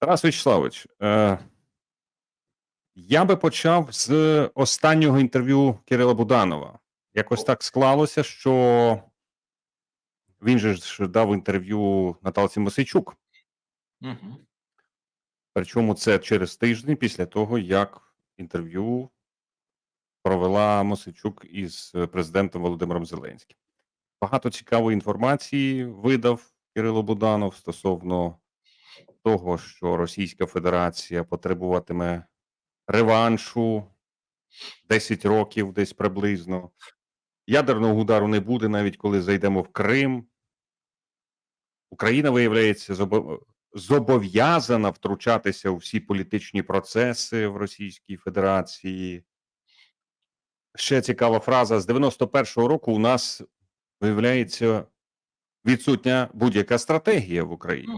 Тарас Вячеславович, е, я би почав з останнього інтерв'ю Кирила Буданова. Якось так склалося, що він же ж дав інтерв'ю Наталці Мосейчук. Угу. Причому це через тиждень після того, як інтерв'ю провела Мосичук із президентом Володимиром Зеленським. Багато цікавої інформації видав Кирило Буданов стосовно того, що Російська Федерація потребуватиме реваншу 10 років десь приблизно. Ядерного удару не буде, навіть коли зайдемо в Крим. Україна виявляється зобов'язана втручатися у всі політичні процеси в Російській Федерації. Ще цікава фраза: з 91-го року у нас виявляється відсутня будь-яка стратегія в Україні.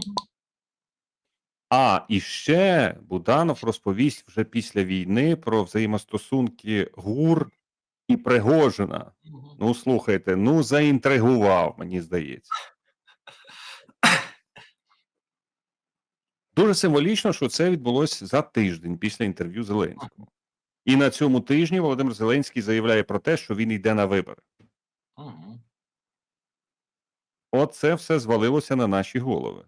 А і ще Буданов розповість вже після війни про взаємостосунки ГУР і Пригожина. Ну, слухайте, ну заінтригував, мені здається. Дуже символічно, що це відбулося за тиждень після інтерв'ю Зеленського. І на цьому тижні Володимир Зеленський заявляє про те, що він йде на вибори. Оце все звалилося на наші голови.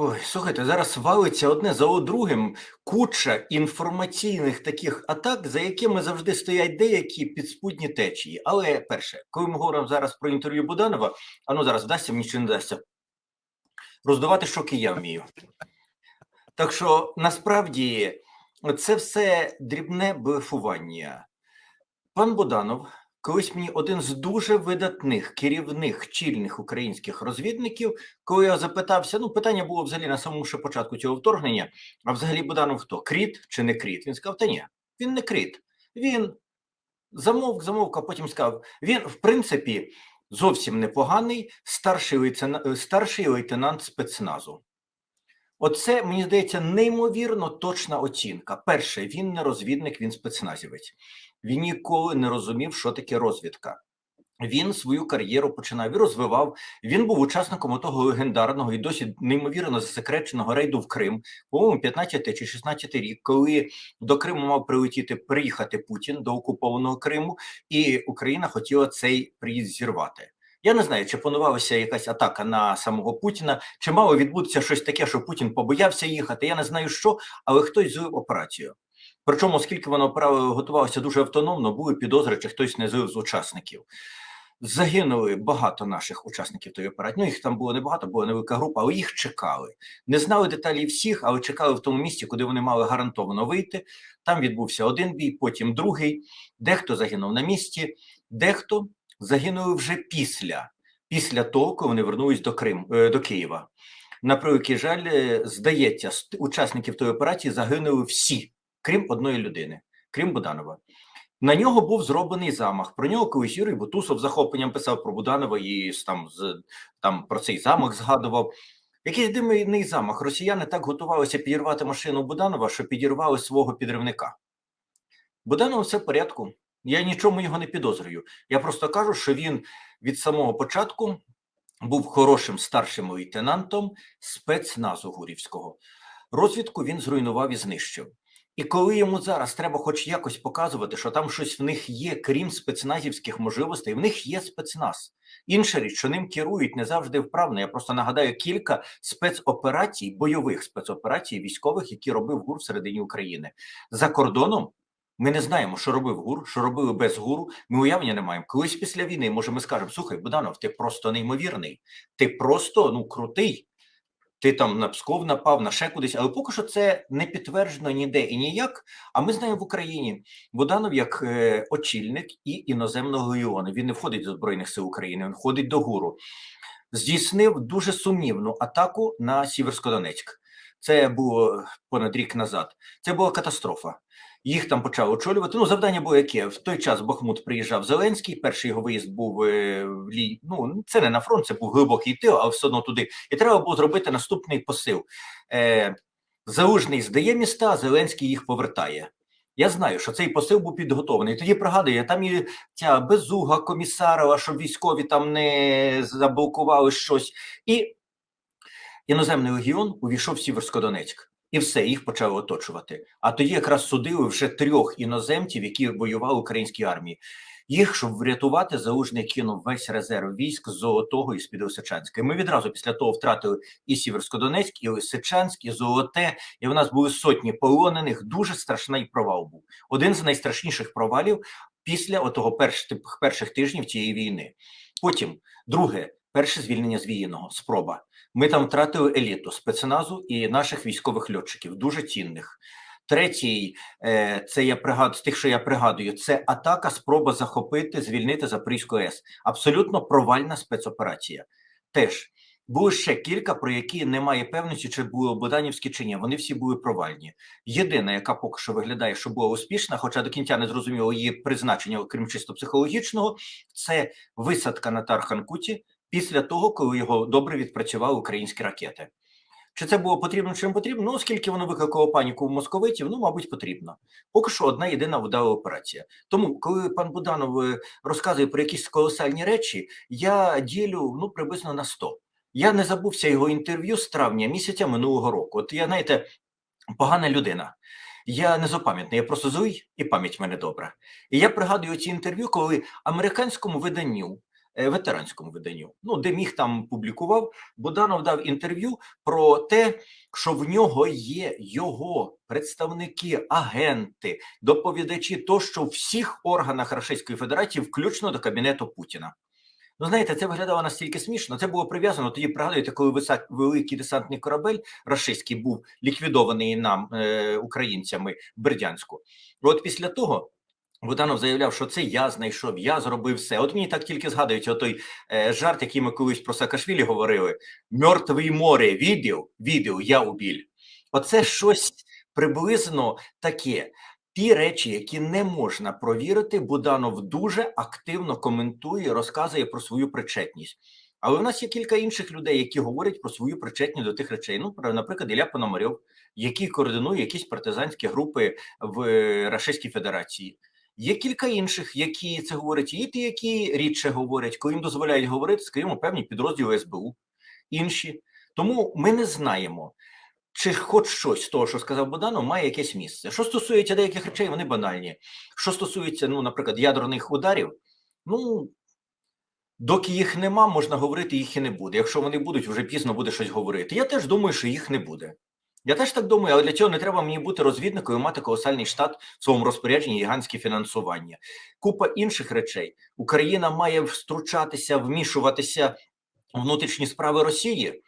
Ой, слухайте, зараз валиться одне за другим куча інформаційних таких атак, за якими завжди стоять деякі підспудні течії. Але перше, коли ми говоримо зараз про інтерв'ю Буданова, а ну зараз вдасться мені чи не вдасться. Роздавати шоки я вмію. Так що насправді це все дрібне блефування. Пан Буданов, колись мені один з дуже видатних керівних чільних українських розвідників, коли я запитався, ну питання було взагалі на самому ще початку цього вторгнення. А взагалі Буданов хто? Кріт чи не кріт? Він сказав: Та ні, він не кріт. Він замовк, замовк, а потім сказав: він, в принципі, зовсім непоганий старший лейтенант, старший лейтенант спецназу. Оце, мені здається, неймовірно точна оцінка. Перше, він не розвідник, він спецназівець. Він ніколи не розумів, що таке розвідка. Він свою кар'єру починав і розвивав. Він був учасником того легендарного і досі неймовірно засекреченого рейду в Крим, по-моєму, 15 чи 16 рік, коли до Криму мав прилетіти приїхати Путін до окупованого Криму, і Україна хотіла цей приїзд зірвати. Я не знаю, чи планувалася якась атака на самого Путіна, чи мало відбутися щось таке, що Путін побоявся їхати. Я не знаю що, але хтось злив операцію. Причому, оскільки вона готувалася дуже автономно, були підозри, чи хтось не з учасників. Загинули багато наших учасників тої операції. Ну їх там було небагато, була невелика група, але їх чекали. Не знали деталі всіх, але чекали в тому місці, куди вони мали гарантовано вийти. Там відбувся один бій, потім другий. Дехто загинув на місці, дехто загинули вже після після того, коли вони вернулись до Крим до Києва. На превеликий жаль, здається, учасників тої операції загинули всі, крім одної людини, крім Буданова. На нього був зроблений замах. Про нього колись Юрій Бутусов захопленням писав про Буданова і там з там про цей замах згадував. Якийсь димний замах. Росіяни так готувалися підірвати машину Буданова, що підірвали свого підривника. Буданов все в порядку. Я нічому його не підозрюю. Я просто кажу, що він від самого початку був хорошим старшим лейтенантом спецназу Гурівського. Розвідку він зруйнував і знищив. І коли йому зараз треба хоч якось показувати, що там щось в них є, крім спецназівських можливостей, в них є спецназ. Інша річ, що ним керують не завжди вправно. Я просто нагадаю кілька спецоперацій, бойових спецоперацій військових, які робив ГУР всередині України за кордоном. Ми не знаємо, що робив ГУР, що робили без ГУРу. Ми уявлення не маємо. Колись після війни, може, ми скажемо: слухай, Буданов, ти просто неймовірний, ти просто ну крутий. Ти там на Псков напав, на ще кудись, але поки що це не підтверджено ніде і ніяк. А ми знаємо в Україні Буданов як е, очільник і іноземного Іону. Він не входить до Збройних сил України, він входить до ГУРу. Здійснив дуже сумнівну атаку на Сіверськодонецьк. Це було понад рік назад. Це була катастрофа. Їх там почали очолювати. Ну, завдання було яке в той час Бахмут приїжджав Зеленський. Перший його виїзд був е, в лі... Ну це не на фронт, це був глибокий тил, але все одно туди. І треба було зробити наступний посил. Е, Залужний здає міста, Зеленський їх повертає. Я знаю, що цей посил був підготовлений. Тоді пригадую, там і ця безуга комісарова, щоб військові там не заблокували щось. І іноземний легіон увійшов в Сіверськодонецьк. І все, їх почали оточувати. А тоді якраз судили вже трьох іноземців, які воювали в українській армії. Їх, щоб врятувати, залужний кинув весь резерв військ з Золотого і з-під Лисичанська. І Ми відразу після того втратили і Сіверськодонецьк, і Лисичанськ, і Золоте. І в нас були сотні полонених. Дуже страшний провал був. Один з найстрашніших провалів після отого перш, тих перших тижнів цієї війни. Потім, друге, перше звільнення з Віїного, спроба. Ми там втратили еліту спецназу і наших військових льотчиків, дуже цінних. Третій, е, це я пригадую, з тих, що я пригадую, це атака, спроба захопити, звільнити Запорізьку АЕС. Абсолютно провальна спецоперація. Теж було ще кілька, про які немає певності, чи були Боданівські чи ні. Вони всі були провальні. Єдина, яка поки що виглядає, що була успішна, хоча до кінця не зрозуміло її призначення, окрім чисто психологічного, це висадка на Тарханкуті після того, коли його добре відпрацювали українські ракети. Чи це було потрібно, чи не потрібно? Ну, оскільки воно викликало паніку в московитів, ну, мабуть, потрібно. Поки що одна єдина вдала операція. Тому, коли пан Буданов е, розказує про якісь колосальні речі, я ділю ну, приблизно на 100. Я не забувся його інтерв'ю з травня місяця минулого року. От я, знаєте, погана людина. Я не зопам'ятний, я просто злий, і пам'ять мене добра. І я пригадую ці інтерв'ю, коли американському виданню, ветеранському виданню, ну де міг там публікував, Буданов дав інтерв'ю про те, що в нього є його представники, агенти, доповідачі, то що в всіх органах Російської Федерації, включно до кабінету Путіна. Ну, знаєте, це виглядало настільки смішно. Це було прив'язано. Тоді пригадуєте, коли висак, великий десантний корабель рашистський був ліквідований нам, е, українцями, Бердянську. От після того. Буданов заявляв, що це я знайшов, я зробив все. От мені так тільки згадується той е, жарт, який ми колись про Саакашвілі говорили: Мертвий море, відео, відео, я убіль. Оце щось приблизно таке. Ті речі, які не можна провірити, Буданов дуже активно коментує, розказує про свою причетність. Але в нас є кілька інших людей, які говорять про свою причетність до тих речей. Ну, наприклад, Ілля Пономарьов, який координує якісь партизанські групи в е, Рашистській Федерації. Є кілька інших, які це говорять, і ті, які рідше говорять, коли їм дозволяють говорити, скажімо, певні підрозділи СБУ, інші. Тому ми не знаємо, чи хоч щось з того, що сказав Боданов, має якесь місце. Що стосується деяких речей, вони банальні. Що стосується, ну, наприклад, ядерних ударів, ну доки їх нема, можна говорити, їх і не буде. Якщо вони будуть, вже пізно буде щось говорити. Я теж думаю, що їх не буде. Я теж так думаю, але для цього не треба мені бути розвідником і мати колосальний штат в своєму розпорядженні, гігантське фінансування. Купа інших речей. Україна має втручатися, вмішуватися в внутрішні справи Росії,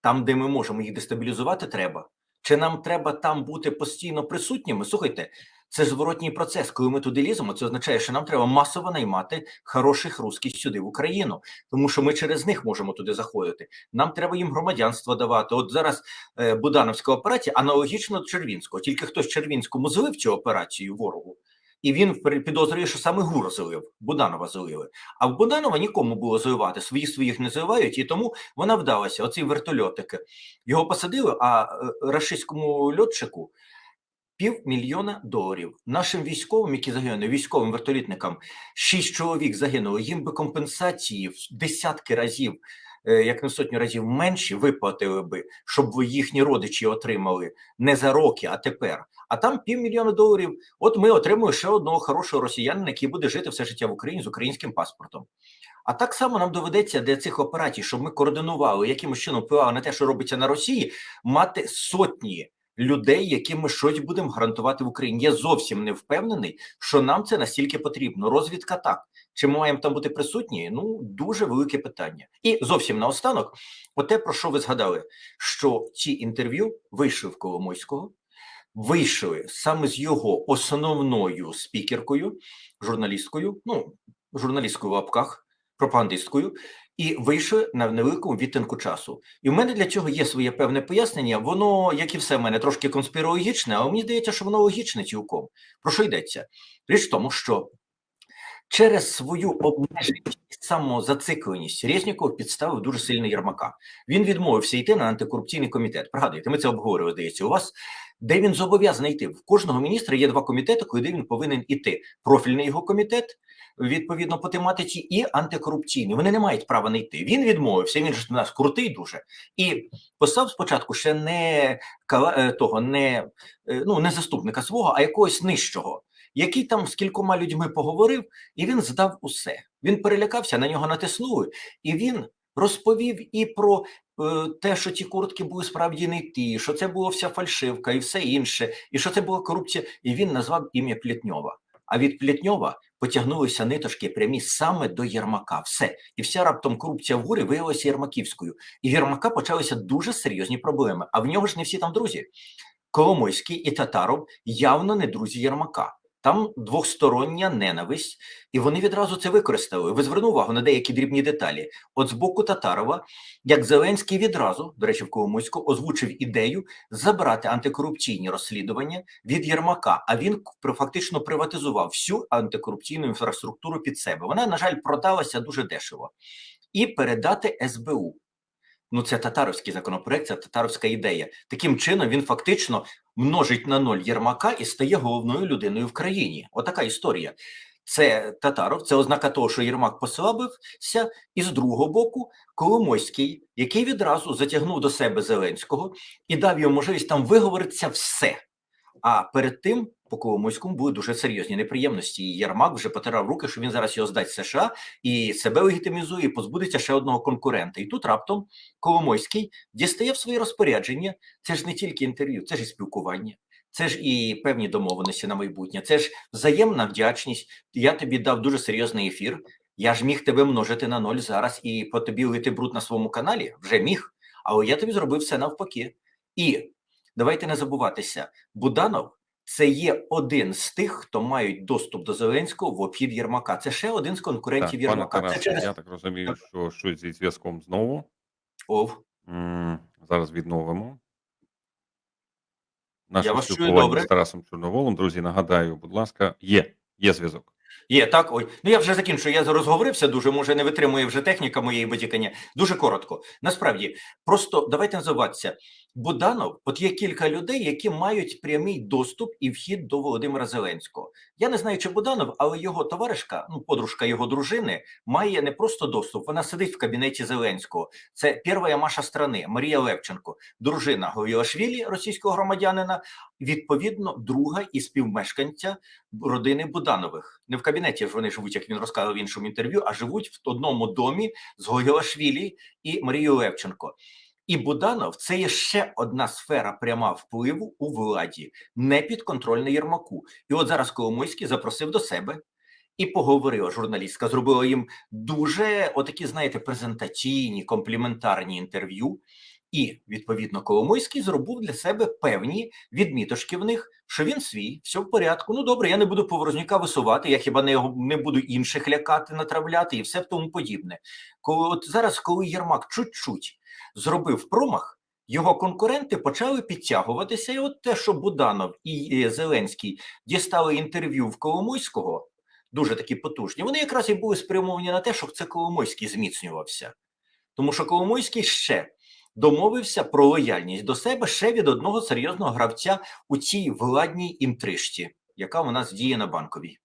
там, де ми можемо їх дестабілізувати, треба. Чи нам треба там бути постійно присутніми? Слухайте, це зворотній процес. Коли ми туди ліземо, це означає, що нам треба масово наймати хороших русських сюди в Україну, тому що ми через них можемо туди заходити. Нам треба їм громадянство давати. От зараз е, Будановська операція аналогічно до Червінського. Тільки хтось Червінському злив цю операцію ворогу, і він підозрює, що саме ГУР злив, Буданова злили. А в Буданова нікому було зливати. Свої своїх не зливають, і тому вона вдалася. Оцей вертольотик. Його посадили, а е, рашистському льотчику півмільйона доларів. Нашим військовим, які загинули, військовим вертолітникам, шість чоловік загинуло. Їм би компенсації в десятки разів, е, як не сотню разів менші виплатили би, щоб їхні родичі отримали не за роки, а тепер. А там півмільйона доларів. От ми отримуємо ще одного хорошого росіянина, який буде жити все життя в Україні з українським паспортом. А так само нам доведеться для цих операцій, щоб ми координували, якимось чином впливали на те, що робиться на Росії, мати сотні людей, яким ми щось будемо гарантувати в Україні. Я зовсім не впевнений, що нам це настільки потрібно. Розвідка так. Чи ми маємо там бути присутні? Ну дуже велике питання. І зовсім наостанок, оте, про що ви згадали, що ці інтерв'ю вийшли в Коломойського, вийшли саме з його основною спікеркою, журналісткою, ну журналісткою в лапках, пропагандисткою, і вийшли на невеликому відтинку часу. І в мене для цього є своє певне пояснення. Воно, як і все в мене, трошки конспірологічне, але мені здається, що воно логічне цілком. Про що йдеться? Річ в тому, що через свою обмеженість самозацикленість Резніков підставив дуже сильно Єрмака. Він відмовився йти на антикорупційний комітет. Пригадуєте, ми це обговорювали, здається, у вас. Де він зобов'язаний йти? В кожного міністра є два комітети, куди він повинен іти. Профільний його комітет, відповідно по тематиці, і антикорупційний. Вони не мають права не йти. Він відмовився. Він ж у нас крутий дуже і постав спочатку ще не е, того, не е, ну не заступника свого, а якогось нижчого, який там з кількома людьми поговорив, і він здав усе. Він перелякався, на нього натиснули, і він розповів і про е, те, що ті куртки були справді не ті, що це була вся фальшивка і все інше, і що це була корупція. І він назвав ім'я Плітньова. А від Плітньова потягнулися ниточки прямі саме до Єрмака. Все. І вся раптом корупція в горі виявилася Єрмаківською. І в Єрмака почалися дуже серйозні проблеми. А в нього ж не всі там друзі. Коломойський і Татаров явно не друзі Єрмака. Там двостороння ненависть, і вони відразу це використали. Ви звернув увагу на деякі дрібні деталі. От з боку Татарова, як Зеленський відразу, до речі, в Коломойську, озвучив ідею забрати антикорупційні розслідування від Єрмака. А він фактично приватизував всю антикорупційну інфраструктуру під себе. Вона, на жаль, продалася дуже дешево. І передати СБУ. Ну, це татаровський законопроект, це татаровська ідея. Таким чином він фактично множить на ноль Єрмака і стає головною людиною в країні. Отака історія. Це Татаров, це ознака того, що Єрмак послабився, і з другого боку Коломойський, який відразу затягнув до себе Зеленського і дав йому можливість там виговоритися все. А перед тим по Коломойському були дуже серйозні неприємності. І Єрмак вже потирав руки, що він зараз його здасть США і себе легітимізує, і позбудеться ще одного конкурента. І тут раптом Коломойський дістає в своє розпорядження. Це ж не тільки інтерв'ю, це ж і спілкування. Це ж і певні домовленості на майбутнє, це ж взаємна вдячність. Я тобі дав дуже серйозний ефір. Я ж міг тебе множити на ноль зараз і по тобі лити бруд на своєму каналі. Вже міг. Але я тобі зробив все навпаки. І давайте не забуватися, Буданов це є один з тих, хто мають доступ до Зеленського в обхід Єрмака. Це ще один з конкурентів Так, пане Єрмака. Це через я так розумію, що щось зі зв'язком знову. Ов. М, Зараз відновимо. Наше Я вас чую добре. з Тарасом Чорноволом. Друзі, нагадаю, будь ласка, є, є зв'язок. Є так. Ой, ну я вже закінчу. Я розговорився дуже. Може, не витримує вже техніка моєї батікання. Дуже коротко. Насправді, просто давайте називатися. Буданов, от є кілька людей, які мають прямий доступ і вхід до Володимира Зеленського. Я не знаю, чи Буданов, але його товаришка, ну подружка його дружини, має не просто доступ. Вона сидить в кабінеті Зеленського. Це перша Маша страни Марія Левченко, дружина Гоїлашвілі, російського громадянина. Відповідно, друга і співмешканця родини Буданових. Не в кабінеті ж вони живуть, як він розказав в іншому інтерв'ю, а живуть в одному домі з Гогілашвілі і Марією Левченко. І Буданов це є ще одна сфера пряма впливу у владі, не підконтрольна Єрмаку. І от зараз Коломойський запросив до себе і поговорила журналістка. Зробила їм дуже отакі, знаєте, презентаційні, компліментарні інтерв'ю. І відповідно Коломойський зробив для себе певні відміточки в них, що він свій, все в порядку. Ну добре, я не буду Поворозняка висувати, я хіба не не буду інших лякати, натравляти і все в тому подібне. Коли от зараз, коли Єрмак чуть-чуть зробив промах, його конкуренти почали підтягуватися. І от те, що Буданов і Зеленський дістали інтерв'ю в Коломойського, дуже такі потужні, вони якраз і були спрямовані на те, щоб це Коломойський зміцнювався. Тому що Коломойський ще домовився про лояльність до себе ще від одного серйозного гравця у цій владній інтрижці, яка у нас діє на банковій.